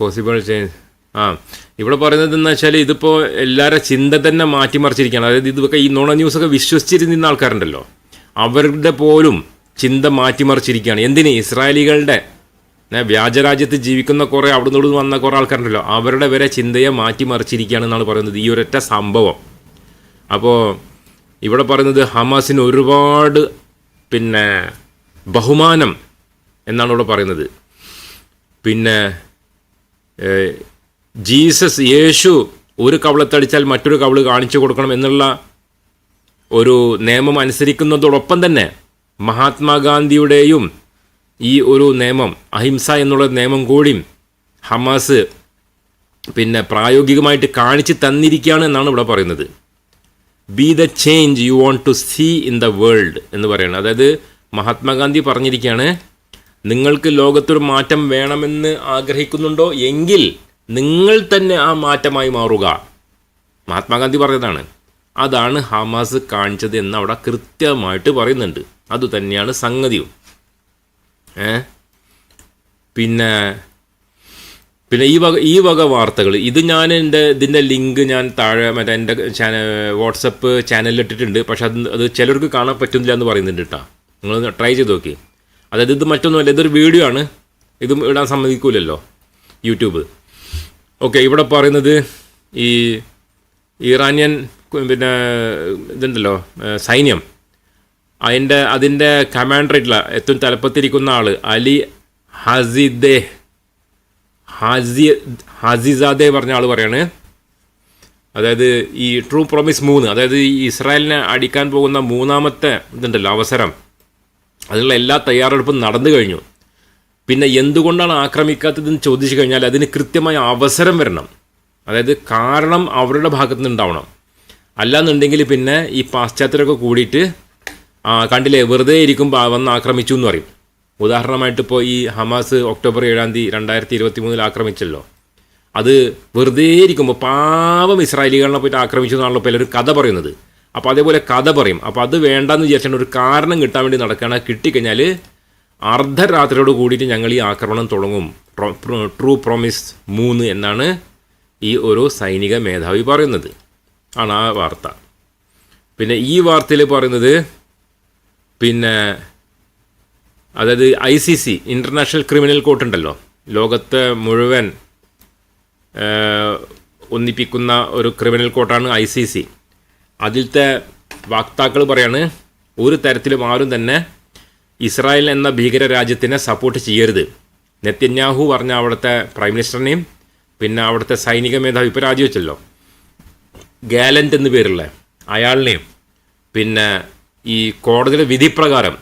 possible change ആ ഇവിടെ പറയുന്നത് എന്ന് വെച്ചാൽ ഇതിപ്പോൾ എല്ലാവരുടെ ചിന്ത തന്നെ മാറ്റിമറിച്ചിരിക്കുകയാണ്. അതായത് ഇതൊക്കെ ഈ നുണ ന്യൂസൊക്കെ വിശ്വസിച്ചിരുന്ന ആൾക്കാരുണ്ടല്ലോ. അവരുടെ പോലും ചിന്ത മാറ്റിമറിച്ചിരിക്കുകയാണ്. എന്തിന്? ഇസ്രായേലികളുടെ വ്യാജരാജ്യത്ത് ജീവിക്കുന്ന കുറേ അവിടെ നിന്ന് വന്ന കുറേ ആൾക്കാരുണ്ടല്ലോ. അവരുടെ വരെ ചിന്തയെ മാറ്റിമറിച്ചിരിക്കുകയാണ് എന്നാണ് പറയുന്നത്. ഈ ഒരൊറ്റ സംഭവം. അപ്പോൾ ഇവിടെ പറയുന്നത് ഹമാസിന് ഒരുപാട് പിന്നെ ബഹുമാനം എന്നാണ് ഇവിടെ പറയുന്നത്. പിന്നെ ജീസസ് യേശു ഒരു കവളത്തടിച്ചാൽ മറ്റൊരു കവൾ കാണിച്ചു കൊടുക്കണം എന്നുള്ള ഒരു നിയമം അനുസരിക്കുന്നതോടൊപ്പം തന്നെ മഹാത്മാഗാന്ധിയുടെയും ഈ ഒരു നിയമം അഹിംസ എന്നുള്ള നിയമം കൂടിയും ഹമാസ് പിന്നെ പ്രായോഗികമായിട്ട് കാണിച്ച് തന്നിരിക്കുകയാണ് എന്നാണ് ഇവിടെ പറയുന്നത്. Be the change you want to see in the world എന്ന് പറയുന്നത്. അതായത് മഹാത്മാഗാന്ധി പറഞ്ഞിരിക്കുകയാണ് നിങ്ങൾക്ക് ലോകത്തൊരു മാറ്റം വേണമെന്ന് ആഗ്രഹിക്കുന്നുണ്ടോ? എങ്കിൽ നിങ്ങൾ തന്നെ ആ മാറ്റമായി മാറുക. മഹാത്മാഗാന്ധി പറഞ്ഞതാണ് അതാണ് ഹമാസ് കാണിച്ചത് എന്ന് അവിടെ കൃത്യമായിട്ട് പറയുന്നുണ്ട്. അതുതന്നെയാണ് സംഗതിയും. ഏ? പിന്നെ പിന്നെ ഈ വക ഈ വക വാർത്തകൾ ഇത് ഞാൻ എന്റെ ഇതിന്റെ ലിങ്ക് ഞാൻ താഴെ മറ്റേ എന്റെ ചാനൽ വാട്സപ്പ് ചാനലിലിട്ടിട്ടുണ്ട് പക്ഷെ അത് അത് ചിലർക്ക് കാണാൻ പറ്റുന്നില്ല എന്ന് പറയുന്നുണ്ട് കേട്ടോ. നിങ്ങൾ ട്രൈ ചെയ്ത് നോക്കി. അതായത് ഇത് മറ്റൊന്നുമല്ല ഇതൊരു വീഡിയോ ആണ്. ഇത് ഇടാൻ സമ്മതിക്കൂലല്ലോ. യൂട്യൂബ്. ഓക്കെ ഇവിടെ പറയുന്നത് ഈ ഇറാനിയൻ പിന്നെ ഇതുണ്ടല്ലോ സൈന്യം. അതിന്റെ അതിന്റെ കമാൻഡറായിട്ടുള്ള ഏറ്റവും തലപ്പത്തിരിക്കുന്ന ആൾ അലി ഹസിദേ ഹാസി ഹാസിസാദെ പറഞ്ഞ ആൾ പറയാണ്. അതായത് ഈ ട്രൂ പ്രോമിസ് മൂന്ന് അതായത് ഈ ഇസ്രായേലിനെ അടിക്കാൻ പോകുന്ന മൂന്നാമത്തെ ഇതുണ്ടല്ലോ അവസരം. അതിനുള്ള എല്ലാ തയ്യാറെടുപ്പും നടന്നു കഴിഞ്ഞു. പിന്നെ എന്തുകൊണ്ടാണ് ആക്രമിക്കാത്തതെന്ന് ചോദിച്ചു കഴിഞ്ഞാൽ അതിന് കൃത്യമായ അവസരം വരണം. അതായത് കാരണം അവരുടെ ഭാഗത്തു നിന്നുണ്ടാവണം അല്ലാന്നുണ്ടെങ്കിൽ പിന്നെ ഈ പാശ്ചാത്യരൊക്കെ കൂടിയിട്ട് കണ്ടില്ലേ വെറുതെ ഇരിക്കുമ്പോൾ വന്ന് ആക്രമിച്ചു എന്ന് പറയും. ഉദാഹരണമായിട്ട് ഇപ്പോൾ ഈ ഹമാസ് ഒക്ടോബർ ഏഴാം തീയതി രണ്ടായിരത്തി ഇരുപത്തി മൂന്നിൽ ആക്രമിച്ചല്ലോ. അത് വെറുതെ ഇരിക്കുമ്പോൾ പാവം ഇസ്രായേലികളെ പോയിട്ട് ആക്രമിച്ചു എന്നാണല്ലോ പലരും കഥ പറയുന്നത്. അപ്പോൾ അതേപോലെ കഥ പറയും. അപ്പോൾ അത് വേണ്ടാന്ന് വിചാരിച്ചാൽ ഒരു കാരണം കിട്ടാൻ വേണ്ടി നടക്കുകയാണ് കിട്ടിക്കഴിഞ്ഞാൽ അർദ്ധരാത്രിയോട് കൂടിയിട്ട് ഞങ്ങൾ ഈ ആക്രമണം തുടങ്ങും. ട്രൂ പ്രോമിസ് മൂന്ന് എന്നാണ് ഈ ഒരു സൈനിക മേധാവി പറയുന്നത്. ആണ് ആ വാർത്ത. പിന്നെ ഈ വാർത്തയിൽ പറയുന്നത് പിന്നെ അതായത് I C C international criminal court ഉണ്ടല്ലോ. ലോകത്തെ മുഴുവൻ ഒന്നിപ്പിക്കുന്ന ഒരു ക്രിമിനൽ കോർട്ടാണ് ഐ സി സി. അതിലത്തെ വക്താക്കൾ പറയാണ് ഒരു തരത്തിലും ആരും തന്നെ ഇസ്രായേൽ എന്ന ഭീകര രാജ്യത്തിനെ സപ്പോർട്ട് ചെയ്യരുത്. നെത്യന്യാഹു പറഞ്ഞ അവിടുത്തെ പ്രൈം മിനിസ്റ്ററിനെയും പിന്നെ അവിടുത്തെ സൈനിക മേധാവി ഇപ്പോൾ രാജിവെച്ചല്ലോ. ഗാലന്റ് എന്ന് പേരുള്ള അയാളിനെയും പിന്നെ ഈ കോടതിയുടെ വിധിപ്രകാരം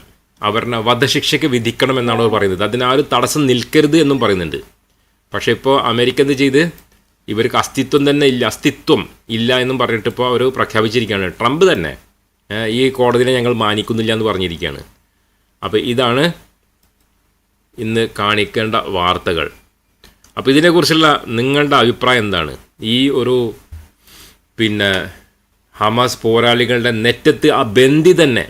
അവരുടെ വധശിക്ഷയ്ക്ക് വിധിക്കണമെന്നാണ് അവർ പറയുന്നത്. അതിനാരും തടസ്സം നിൽക്കരുത് എന്നും പറയുന്നുണ്ട്. പക്ഷേ ഇപ്പോൾ അമേരിക്ക എന്ത് ചെയ്ത്? ഇവർക്ക് അസ്തിത്വം തന്നെ ഇല്ല അസ്തിത്വം ഇല്ല എന്നും പറഞ്ഞിട്ട് ഇപ്പോൾ അവർ പ്രഖ്യാപിച്ചിരിക്കുകയാണ്. ട്രംപ് തന്നെ ഈ കോടതിനെ ഞങ്ങൾ മാനിക്കുന്നില്ല എന്ന് പറഞ്ഞിരിക്കുകയാണ്. അപ്പോൾ ഇതാണ് ഇന്ന് കാണിക്കേണ്ട വാർത്തകൾ. അപ്പോൾ ഇതിനെക്കുറിച്ചുള്ള നിങ്ങളുടെ അഭിപ്രായം എന്താണ്? ഈ ഒരു പിന്നെ ഹമാസ് പോരാളികളുടെ നെറ്റത്ത് ആ ബന്ദി തന്നെ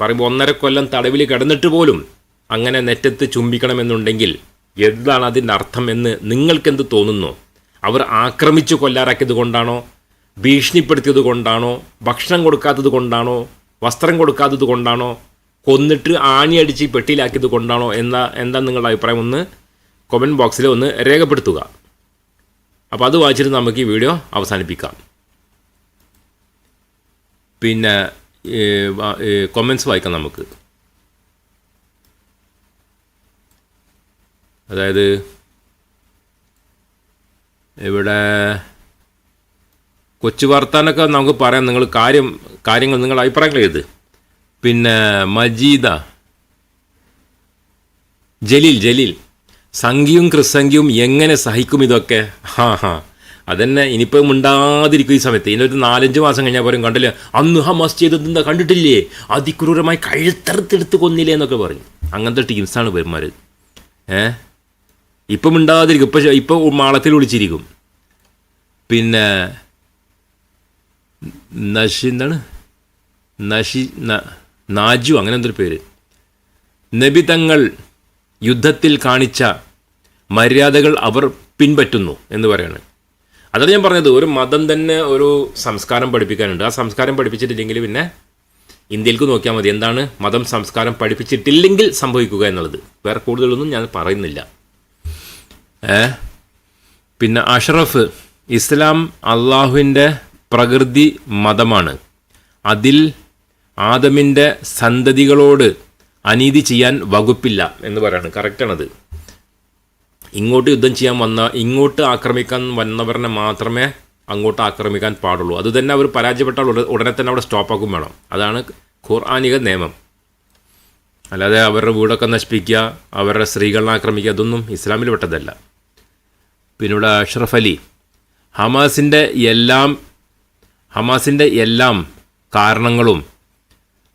പറയുമ്പോൾ ഒന്നര കൊല്ലം തടവിൽ കിടന്നിട്ട് പോലും അങ്ങനെ നെറ്റത്ത് ചുംബിക്കണമെന്നുണ്ടെങ്കിൽ എന്താണ് അതിന്റെ അർത്ഥം എന്ന് നിങ്ങൾക്കെന്ത് തോന്നുന്നു? അവർ ആക്രമിച്ചു കൊല്ലാറാക്കിയത് കൊണ്ടാണോ? ഭീഷണിപ്പെടുത്തിയത് കൊണ്ടാണോ? ഭക്ഷണം കൊടുക്കാത്തത് കൊണ്ടാണോ? വസ്ത്രം കൊടുക്കാത്തത് കൊണ്ടാണോ? കൊന്നിട്ട് ആണി ആണിയടിച്ച് പെട്ടിയിലാക്കിയത് കൊണ്ടാണോ എന്ന എന്താ നിങ്ങളുടെ അഭിപ്രായം? ഒന്ന് കൊമന്റ് ബോക്സിൽ ഒന്ന് രേഖപ്പെടുത്തുക. അപ്പോൾ അത് വായിച്ചിട്ട് നമുക്ക് ഈ വീഡിയോ അവസാനിപ്പിക്കാം. പിന്നെ കൊമൻസ് വായിക്കാം നമുക്ക്. അതായത് ഇവിടെ കൊച്ചു വാർത്താനൊക്കെ നമുക്ക് പറയാം. നിങ്ങൾ കാര്യം കാര്യങ്ങൾ നിങ്ങളുടെ അഭിപ്രായങ്ങൾ എഴുത് പിന്നെ മജീദ. ജലീൽ ജലീൽ. സംഖ്യയും ക്രിസംഖ്യയും എങ്ങനെ സഹിക്കും ഇതൊക്കെ? ഹാ ഹാ. അതന്നെ ഇനിയിപ്പോൾ മിണ്ടാതിരിക്കും ഈ സമയത്ത്. ഇനിയൊരു നാലഞ്ച് മാസം കഴിഞ്ഞാൽ പോലും കണ്ടില്ലേ? അന്ന് ഹമാസ് ചെയ്തത് എന്താ കണ്ടിട്ടില്ലേ? അതിക്രൂരമായി കഴുത്തറുത്തെടുത്ത് കൊന്നില്ലേ എന്നൊക്കെ പറഞ്ഞു. അങ്ങനത്തെ ടീംസാണ് പേന്മാർ ഏ? ഇപ്പം മിണ്ടാതിരിക്കും. ഇപ്പം ഇപ്പോൾ മാളത്തിൽ വിളിച്ചിരിക്കും. പിന്നെ നഷി എന്താണ്? നഷി നാജു അങ്ങനെ എന്തൊരു പേര്. നബി തങ്ങൾ യുദ്ധത്തിൽ കാണിച്ച മര്യാദകൾ അവർ പിൻപറ്റുന്നു എന്ന് പറയാണ്. അതാണ് ഞാൻ പറഞ്ഞത് ഒരു മതം തന്നെ ഒരു സംസ്കാരം പഠിപ്പിക്കാനുണ്ട്. ആ സംസ്കാരം പഠിപ്പിച്ചിട്ടില്ലെങ്കിൽ പിന്നെ ഇന്ത്യയിലേക്ക് നോക്കിയാൽ മതി. എന്താണ്? മതം സംസ്കാരം പഠിപ്പിച്ചിട്ടില്ലെങ്കിൽ സംഭവിക്കുക എന്നുള്ളത്. വേറെ കൂടുതലൊന്നും ഞാൻ പറയുന്നില്ല. ഏ? പിന്നെ അഷറഫ് ഇസ്ലാം അള്ളാഹുവിന്റെ പ്രകൃതി മതമാണ്. അതിൽ ആദമിന്റെ സന്തതികളോട് അനീതി ചെയ്യാൻ വകുപ്പില്ല എന്ന് പറയാണ്. കറക്റ്റാണത്. ഇങ്ങോട്ട് യുദ്ധം ചെയ്യാൻ വന്ന ഇങ്ങോട്ട് ആക്രമിക്കാൻ വന്നവരനെ മാത്രമേ അങ്ങോട്ട് ആക്രമിക്കാൻ പാടുള്ളൂ. അതുതന്നെ അവർ പരാജയപ്പെട്ടാൽ ഉടനെ തന്നെ അവിടെ സ്റ്റോപ്പാക്കും വേണം. അതാണ് ഖുർആാനിക നിയമം. അല്ലാതെ അവരുടെ വീടൊക്കെ നശിപ്പിക്കുക അവരുടെ സ്ത്രീകളെ ആക്രമിക്കുക അതൊന്നും ഇസ്ലാമിൽ പെട്ടതല്ല പിന്നീട് അഷ്റഫ് അലി. ഹമാസിന്റെ എല്ലാം ഹമാസിന്റെ എല്ലാം കാരണങ്ങളും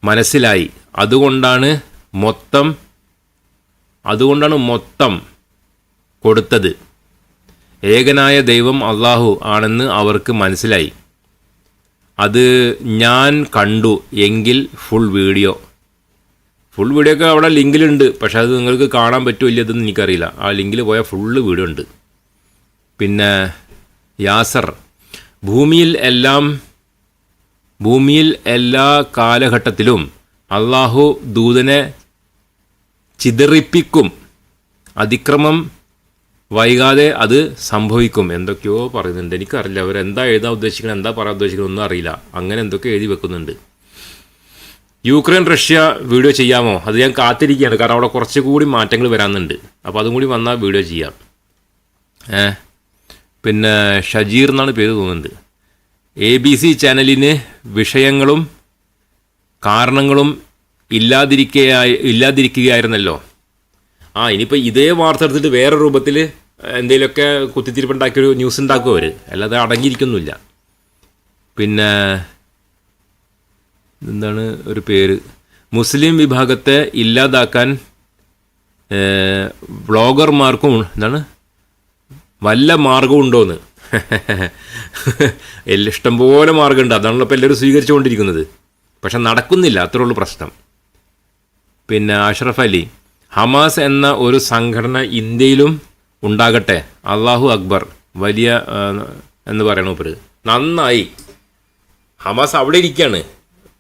മനസ്സിലായി. അതുകൊണ്ടാണ് മൊത്തം അതുകൊണ്ടാണ് മൊത്തം കൊടുത്തത്. ഏകനായ ദൈവം അള്ളാഹു ആണെന്ന് അവർക്ക് മനസ്സിലായി. അത് ഞാൻ കണ്ടു എങ്കിൽ ഫുൾ വീഡിയോ ഫുൾ വീഡിയോ ഒക്കെ അവിടെ ലിങ്കിലുണ്ട്. പക്ഷെ അത് നിങ്ങൾക്ക് കാണാൻ പറ്റുമോ ഇല്ലതെന്ന് എനിക്കറിയില്ല. ആ ലിങ്കിൽ പോയാൽ ഫുള്ള് വീഡിയോ ഉണ്ട്. പിന്നെ യാസർ ഭൂമിയിൽ എല്ലാം ഭൂമിയിൽ എല്ലാ കാലഘട്ടത്തിലും അള്ളാഹു ദൂതനെ ചിതറിപ്പിക്കും. അതിക്രമം വൈകാതെ അത് സംഭവിക്കും. എന്തൊക്കെയോ പറയുന്നുണ്ട്. എനിക്കറിയില്ല. എന്താ എഴുതാൻ ഉദ്ദേശിക്കണം എന്താ പറയാൻ ഉദ്ദേശിക്കണം ഒന്നും അറിയില്ല. അങ്ങനെ എന്തൊക്കെ എഴുതി വെക്കുന്നുണ്ട്. യുക്രൈൻ റഷ്യ വീഡിയോ ചെയ്യാമോ? അത് ഞാൻ കാത്തിരിക്കുകയാണ്. കാരണം അവിടെ കുറച്ചുകൂടി മാറ്റങ്ങൾ വരാനുണ്ട്. അപ്പോൾ അതും കൂടി വന്നാൽ വീഡിയോ ചെയ്യാം. പിന്നെ ഷജീർ എന്നാണ് പേര് തോന്നുന്നുണ്ട്. എ ബി സി ചാനലിന് വിഷയങ്ങളും കാരണങ്ങളും ഇല്ലാതിരിക്കുകയായി ഇല്ലാതിരിക്കുകയായിരുന്നല്ലോ. ആ ഇനിയിപ്പോൾ ഇതേ വാർത്ത എടുത്തിട്ട് വേറെ രൂപത്തിൽ എന്തെങ്കിലുമൊക്കെ കുത്തിത്തിരിപ്പുണ്ടാക്കിയൊരു ന്യൂസ് ഉണ്ടാക്കും അവർ അല്ലാതെ അടങ്ങിയിരിക്കുന്നില്ല പിന്നെ എന്താണ് ഒരു പേര്? മുസ്ലിം വിഭാഗത്തെ ഇല്ലാതാക്കാൻ വ്ളോഗർമാർക്കും എന്താണ് വല്ല മാർഗവും ഉണ്ടോയെന്ന് <laughs> എല്ലാം ഇഷ്ടംപോലെ മാർഗമുണ്ട് അതാണല്ലോ ഇപ്പോൾ എല്ലാവരും സ്വീകരിച്ചുകൊണ്ടിരിക്കുന്നത്. പക്ഷെ നടക്കുന്നില്ല. അത്രേ ഉള്ളൂ പ്രശ്നം. പിന്നെ അഷ്റഫ് അലി ഹമാസ് എന്ന ഒരു സംഘടന ഇന്ത്യയിലും ഉണ്ടാകട്ടെ. അള്ളാഹു അക്ബർ വലിയ എന്ന് പറയണ ഇവർ നന്നായി. ഹമാസ് അവിടെ ഇരിക്കുകയാണ്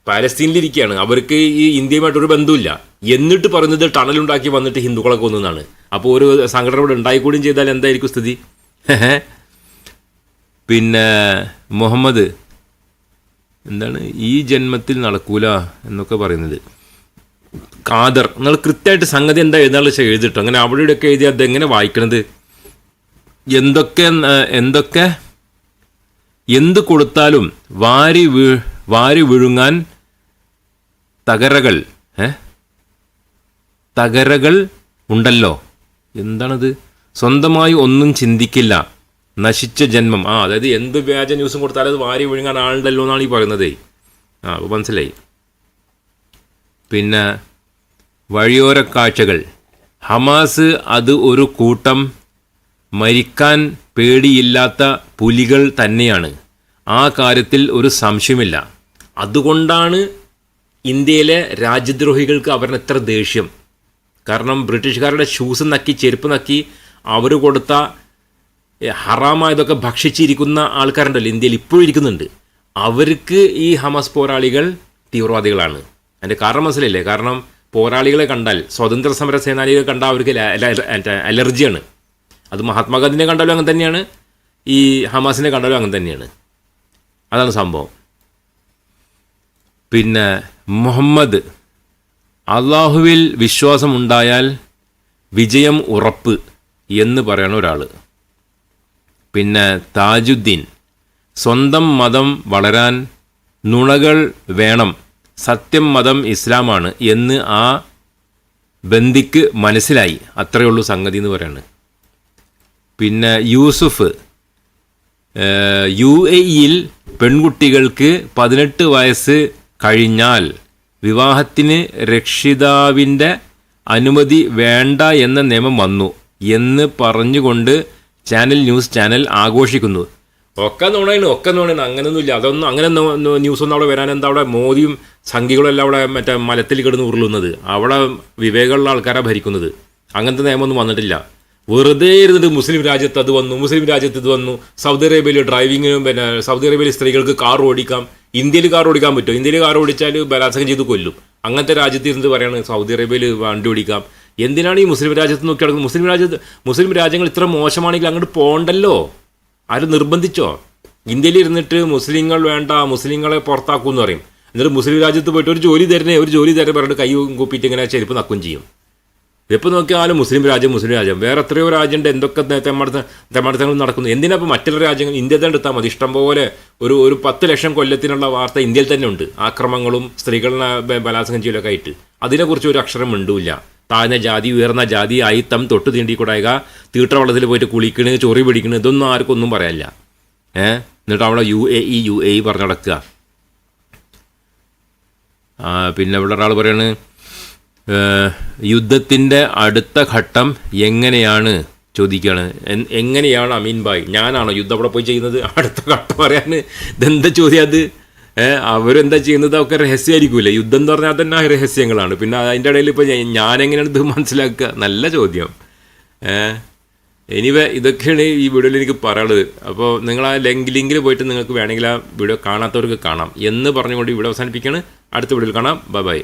പാലസ്തീനിലിരിക്കുകയാണ് അവർക്ക് ഈ ഇന്ത്യയുമായിട്ടൊരു ബന്ധമില്ല എന്നിട്ട് പറയുന്നത് ടണലുണ്ടാക്കി വന്നിട്ട് ഹിന്ദുക്കളെ കൊന്നതാണ്. അപ്പോൾ ഒരു സംഘടന ഇവിടെ ഉണ്ടായിക്കൂടിയും ചെയ്താൽ എന്തായിരിക്കും സ്ഥിതി? <laughs> പിന്നെ മുഹമ്മദ്. എന്താണ്? ഈ ജന്മത്തിൽ നടക്കൂല എന്നൊക്കെ പറയുന്നത്. കാദർ നിങ്ങൾ കൃത്യമായിട്ട് സംഗതി എന്താ എഴുതാനുള്ള വെച്ചാൽ എഴുതിട്ടോ? അങ്ങനെ അവിടെ ഇവിടെയൊക്കെ എഴുതി അതെങ്ങനെ വായിക്കണത്? എന്തൊക്കെ എന്തൊക്കെ? എന്ത് കൊടുത്താലും വാരി വീ വാരി വിഴുങ്ങാൻ തകരകൾ ഏ? തകരകൾ ഉണ്ടല്ലോ. എന്താണത്? സ്വന്തമായി ഒന്നും ചിന്തിക്കില്ല. നശിച്ച ജന്മം. ആ അതായത് എന്ത് വ്യാജ ന്യൂസും കൊടുത്താലും അത് വാരി വിഴുങ്ങാൻ ആളുണ്ടല്ലോ എന്നാണ് ഈ പറയുന്നത്. ആ അപ്പോൾ മനസ്സിലായി. പിന്നെ വഴിയോര കാഴ്ചകൾ ഹമാസ് അത് ഒരു കൂട്ടം മരിക്കാൻ പേടിയില്ലാത്ത പുലികൾ തന്നെയാണ്. ആ കാര്യത്തിൽ ഒരു സംശയമില്ല അതുകൊണ്ടാണ് ഇന്ത്യയിലെ രാജ്യദ്രോഹികൾക്ക് അവരുടെ എത്ര ദേഷ്യം. കാരണം ബ്രിട്ടീഷുകാരുടെ ഷൂസ് നക്കി ചെരുപ്പ് നക്കി അവർ കൊടുത്ത ഹറാമായതൊക്കെ ഭക്ഷിച്ചിരിക്കുന്ന ആൾക്കാരുണ്ടല്ലോ ഇന്ത്യയിൽ ഇപ്പോഴും ഇരിക്കുന്നുണ്ട്. അവർക്ക് ഈ ഹമസ് പോരാളികൾ തീവ്രവാദികളാണ്. അതിന്റെ കാരണം മനസ്സിലല്ലേ കാരണം പോരാളികളെ കണ്ടാൽ സ്വതന്ത്ര സമര സേനാനികളെ കണ്ടാൽ അവർക്ക് അലർജിയാണ്. അത് മഹാത്മാഗാന്ധിനെ കണ്ടാലും അങ്ങനെ തന്നെയാണ് ഈ ഹമാസിനെ കണ്ടാലും അങ്ങനെ തന്നെയാണ്. അതാണ് സംഭവം. പിന്നെ മുഹമ്മദ് അള്ളാഹുവിൽ വിശ്വാസമുണ്ടായാൽ വിജയം ഉറപ്പ് എന്ന് പറയണ ഒരാൾ പിന്നെ താജുദ്ദീൻ. സ്വന്തം മതം വളരാൻ നുണകൾ വേണം. സത്യം മതം ഇസ്ലാമാണ് എന്ന് ആ ബന്ദിക്ക് മനസ്സിലായി. അത്രയേ ഉള്ളൂ സംഗതി എന്ന് പറയുന്നത് പിന്നെ യൂസുഫ് യു എ ഇയിൽ പെൺകുട്ടികൾക്ക് പതിനെട്ട് വയസ്സ് കഴിഞ്ഞാൽ വിവാഹത്തിന് രക്ഷിതാവിന്റെ അനുമതി വേണ്ട എന്ന നിയമം വന്നു എന്ന് പറഞ്ഞുകൊണ്ട് ചാനൽ ന്യൂസ് ചാനൽ ആഘോഷിക്കുന്നു. ഒക്കെ നോണേണ് ഒക്കെ നോണാണ് അങ്ങനെയൊന്നുമില്ല അതൊന്നും അങ്ങനെ ന്യൂസൊന്നും അവിടെ വരാൻ എന്താ അവിടെ മോദിയും സംഘികളും എല്ലാം അവിടെ മറ്റേ മലത്തിൽ കിടന്ന് ഉരുളുന്നത്. അവിടെ വിവേകമുള്ള ആൾക്കാരാണ് ഭരിക്കുന്നത്. അങ്ങനത്തെ നിയമമൊന്നും വന്നിട്ടില്ല. വെറുതെ ഇരുന്നിട്ട് മുസ്ലിം രാജ്യത്ത് അത് വന്നു മുസ്ലിം രാജ്യത്ത് ഇത് വന്നു. സൗദി അറേബ്യയിൽ ഡ്രൈവിങ്ങിനും പിന്നെ സൗദി അറേബ്യയിൽ സ്ത്രീകൾക്ക് കാർ ഓടിക്കാം. ഇന്ത്യയിൽ കാർ ഓടിക്കാൻ പറ്റും ഇന്ത്യയിൽ കാർ ഓടിച്ചാൽ ബലാത്സംഗം ചെയ്ത് കൊല്ലും. അങ്ങനത്തെ രാജ്യത്ത് ഇരുന്ന് പറയാണ് സൗദി അറേബ്യയിൽ വണ്ടി ഓടിക്കാം. എന്തിനാണ് ഈ മുസ്ലിം രാജ്യത്ത് നോക്കി നടക്കുന്നത്? മുസ്ലിം രാജ്യത്ത് മുസ്ലിം രാജ്യങ്ങൾ ഇത്ര മോശമാണെങ്കിൽ അങ്ങോട്ട് പോകണ്ടല്ലോ? ആരും നിർബന്ധിച്ചോ? ഇന്ത്യയിൽ ഇരുന്നിട്ട് മുസ്ലിങ്ങൾ വേണ്ട മുസ്ലിങ്ങളെ പുറത്താക്കും എന്ന് പറയും. എന്നിട്ട് മുസ്ലിം രാജ്യത്ത് പോയിട്ട് ഒരു ജോലി തരണേ ഒരു ജോലി തരണേ പറഞ്ഞിട്ട് കൈ കൂപ്പിയിട്ട് ഇങ്ങനെ ചെരുപ്പ് നക്കും ചെയ്യും. ഇപ്പം നോക്കിയാലും മുസ്ലിം രാജ്യം മുസ്ലിം രാജ്യം. വേറെ എത്രയോ രാജ്യമുണ്ട് എന്തൊക്കെ തെമ്മടത്ത തെമ്മടത്തങ്ങൾ നടക്കുന്നു. എന്തിനാ ഇപ്പോൾ മറ്റുള്ള രാജ്യങ്ങൾ ഇന്ത്യ തന്നെ എടുത്താൽ മതി? ഇഷ്ടംപോലെ ഒരു ഒരു പത്ത് ലക്ഷം കൊല്ലത്തിനുള്ള വാർത്ത ഇന്ത്യയിൽ തന്നെ ഉണ്ട്. ആക്രമങ്ങളും സ്ത്രീകളെ ബലാത്സംഗം ചെയ്യലൊക്കെ ആയിട്ട്. അതിനെക്കുറിച്ച് ഒരു അക്ഷരം മിണ്ടൂല്ല താഴ്ന്ന ജാതി ഉയർന്ന ജാതി ആയിത്തം തൊട്ട് തീണ്ടിക്കൂടായക തീട്ടവളത്തിൽ പോയിട്ട് കുളിക്കണ് ചൊറി പിടിക്കണ് ഇതൊന്നും ആർക്കും ഒന്നും പറയാനില്ല. ഏഹ് എന്നിട്ട് അവിടെ U A E U A E പറഞ്ഞു നടക്കുക. പിന്നെ ഇവിടെ ഒരാൾ പറയാണ് യുദ്ധത്തിന്റെ അടുത്ത ഘട്ടം എങ്ങനെയാണ് ചോദിക്കുകയാണ്. എങ്ങനെയാണ് അമീൻ ഭായ്? ഞാനാണോ യുദ്ധം അവിടെ പോയി ചെയ്യുന്നത്? അടുത്ത ഘട്ടം പറയാൻ ഇതെന്താ ചോദ്യം അത്? അവരെന്താ ചെയ്യുന്നത്? ഒക്കെ രഹസ്യമായിരിക്കൂലേ യുദ്ധം എന്ന് പറഞ്ഞാൽ തന്നെ രഹസ്യങ്ങളാണ്. പിന്നെ അതിന്റെ ഇടയിൽ ഇപ്പോൾ ഞാൻ എങ്ങനെയാണ് ഇത് മനസ്സിലാക്കുക? നല്ല ചോദ്യം. എനിവേ ഇതൊക്കെയാണ് ഈ വീഡിയോയിൽ എനിക്ക് പറയാനുള്ളത്. അപ്പോൾ നിങ്ങൾ ആ ലിങ്ക് ലിങ്കിൽ പോയിട്ട് നിങ്ങൾക്ക് വേണമെങ്കിൽ ആ വീഡിയോ കാണാത്തവർക്ക് കാണാം. എന്ന് പറഞ്ഞുകൊണ്ട് ഇവിടെ അവസാനിപ്പിക്കുകയാണ്. അടുത്ത വീഡിയോയിൽ കാണാം. Bye bye.